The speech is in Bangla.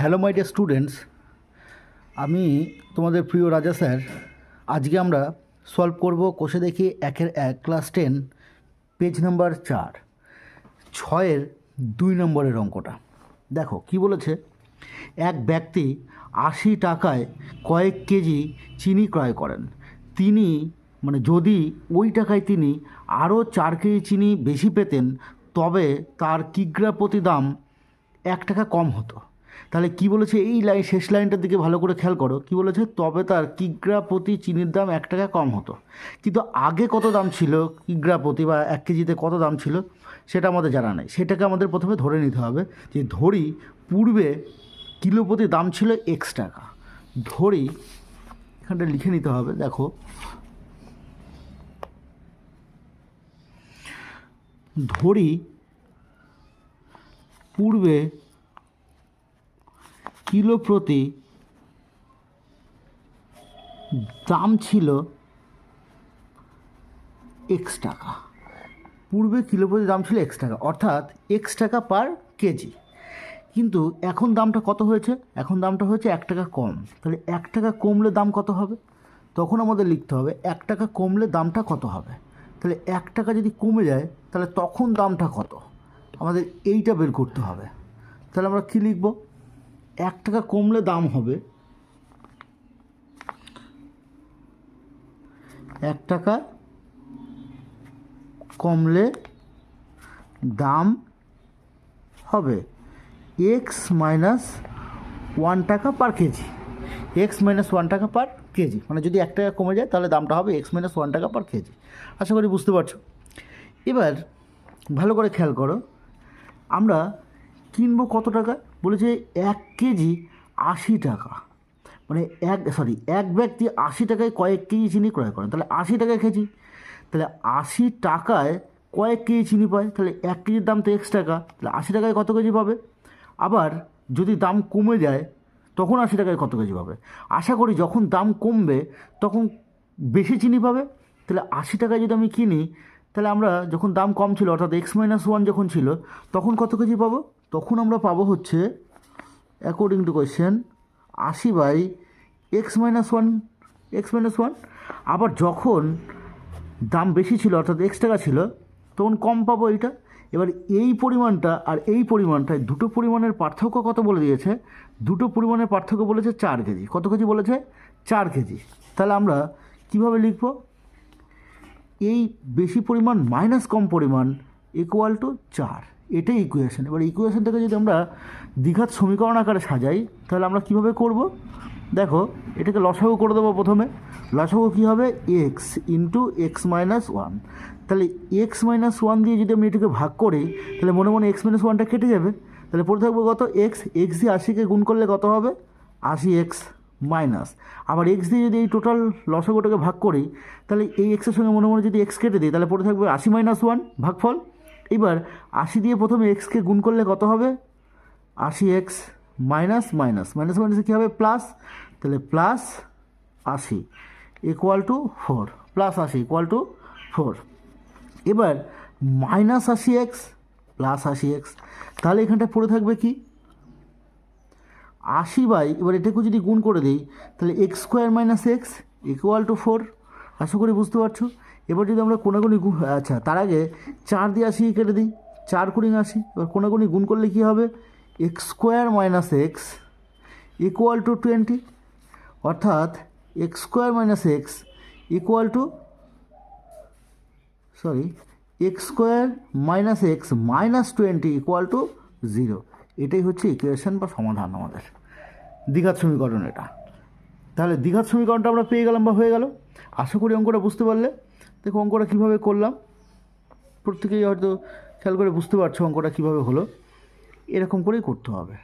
হ্যালো মাই ডিয়ার স্টুডেন্টস, আমি তোমাদের প্রিয় রাজা স্যার। আজকে আমরা সলভ করব কোষে দেখি একের এক ক্লাস টেন, পেজ নাম্বার চার, ছয়ের দুই নম্বরের অঙ্কটা। দেখো, কি বলেছে? এক ব্যক্তি আশি টাকায় কয়েক কেজি চিনি ক্রয় করেন। তিনি মানে যদি ওই টাকায় তিনি আরও চার কেজি চিনি বেশি পেতেন, তবে তার কিগ্রা প্রতি দাম এক টাকা কম হতো। তাহলে কি বলেছে, এই লাইন শেষ লাইনটার দিকে ভালো করে খেয়াল করো। কি বলেছে, তবে তার কিগ্রা প্রতি চিনির দাম এক টাকা কম হতো। কিন্তু আগে কত দাম ছিল কিগ্রা প্রতি বা এক কেজিতে কত দাম ছিল, সেটা আমাদের জানা নেই। সেটাকে আমাদের প্রথমে ধরে নিতে হবে যে ধরি পূর্বে কিলো প্রতি দাম ছিল এক্স টাকা। ধরি, এখানটা লিখে নিতে হবে, দেখো। ধরি পূর্বে কিলো প্রতি দাম ছিল এক্স টাকা। পূর্বে কিলো প্রতি দাম ছিল এক্স টাকা, অর্থাৎ এক্স টাকা পার কেজি। কিন্তু এখন দামটা কত হয়েছে? এখন দামটা হয়েছে এক টাকা কম। তাহলে এক টাকা কমলে দাম কত হবে? তখন আমাদের লিখতে হবে এক টাকা কমলে দামটা কত হবে? তাহলে এক টাকা যদি কমে যায়, তাহলে তখন দামটা কত? আমাদের এইটা বের করতে হবে। তাহলে আমরা কী লিখব? এক টাকা কমলে দাম হবে। এক টাকা কমলে দাম হবে। এক্স মাইনাস ওয়ান টাকা per kg x minus one টাকা পার কেজি মানে যদি এক টাকা কমে যায়, তাহলে দামটা হবে এক্স মাইনাস ওয়ান টাকা পার কেজি আশা করি বুঝতে পারছ। এবার ভালো করে খেয়াল করো। আমরা কিনবো কত টাকা? বলেছে এক কেজি আশি টাকা। মানে এক সরি এক ব্যক্তি আশি টাকায় কয়েক কেজি চিনি ক্রয় করেন। তাহলে আশি টাকায় কেজি তাহলে আশি টাকায় কয়েক কেজি চিনি পায়। তাহলে এক কেজির দাম তো এক্স টাকা। তাহলে আশি টাকায় কত কেজি পাবে? আবার যদি দাম কমে যায়, তখন আশি টাকায় কত কেজি পাবে? আশা করি যখন দাম কমবে, তখন বেশি চিনি পাবে। তাহলে আশি টাকায় যদি আমি কিনি তাহলে আমরা যখন দাম কম ছিল, অর্থাৎ এক্স মাইনাস ওয়ান যখন ছিল, তখন কত কেজি পাবো? তখন আমরা পাবো হচ্ছে অ্যাকর্ডিং টু কোয়েশ্চেন আশি by x minus one x minus one আবার যখন দাম বেশি ছিল, অর্থাৎ এক্স টাকা ছিল, তখন কম পাবো এইটা। এবার এই পরিমাণটা আর এই পরিমাণটায় দুটো পরিমাণের পার্থক্য কত বলে দিয়েছে? দুটো পরিমাণের পার্থক্য বলেছে চার কেজি। কত কেজি বলেছে? চার কেজি। তাহলে আমরা কীভাবে লিখব? এই বেশি পরিমাণ মাইনাস কম পরিমাণ ইকুয়াল টু চার। এটাই ইকুয়েশন এবার ইকুয়েশনটাকে যদি আমরা দ্বিঘাত সমীকরণ আকারে সাজাই, তাহলে আমরা কীভাবে করব? দেখো, এটাকে লসাগু করে দেবো প্রথমে। লসাগু কী হবে? X into x minus one তাহলে এক্স মাইনাস ওয়ান দিয়ে যদি আমি এটাকে ভাগ করি, তাহলে মনে মনে এক্স মাইনাস ওয়ানটা কেটে যাবে। তাহলে পড়ে থাকব কত? এক্স এক্স দিয়ে আশিকে গুণ করলে কত হবে? আশি এক্স মাইনাস। আবার এক্স দিয়ে যদি এই টোটাল লসাগুটাকে ভাগ করি, তাহলে এই এক্সের সঙ্গে মনে মনে যদি এক্স কেটে দিই, তাহলে পড়ে থাকবে আশি মাইনাস ওয়ান ভাগফল। এবার আশি দিয়ে প্রথমে এক্সকে গুণ করলে কত হবে? আশি এক্স মাইনাস মাইনাস মাইনাস মাইনাসে কী হবে? প্লাস তাহলে প্লাস আশি ইকুয়াল টু ফোর প্লাস আশি ইকুয়াল টু ফোর এবার মাইনাস আশি এক্স প্লাস আশি এক্স তাহলে এখানটা পড়ে থাকবে কি? আশি বাই, এবার এটাকে যদি গুণ করে দিই, তাহলে x square minus x equal to four আশা করি বুঝতে পারছ? এবার যদি আমরা কোনাগুনি গুণ আচ্ছা তার আগে চার দিয়ে আশি কেটে দিই, চার কুড়ি আশি। এবার কোনাগুনি গুণ করলে কী হবে? X square minus x equal to twenty অর্থাৎ x square minus x equal to sorry x square minus x minus twenty equal to zero এটাই হচ্ছে ইকুয়েশন বা সমাধান আমাদের। দীঘার সমীকরণ এটা। তাহলে দীঘার সমীকরণটা আমরা পেয়ে গেলাম বা হয়ে গেল? আশা করি অঙ্কটা বুঝতে পারলে। দেখো অঙ্কটা কীভাবে করলাম? প্রত্যেকেই হয়তো খেয়াল করে বুঝতে পারছ অঙ্কটা কীভাবে হলো। এরকম করেই করতে হবে।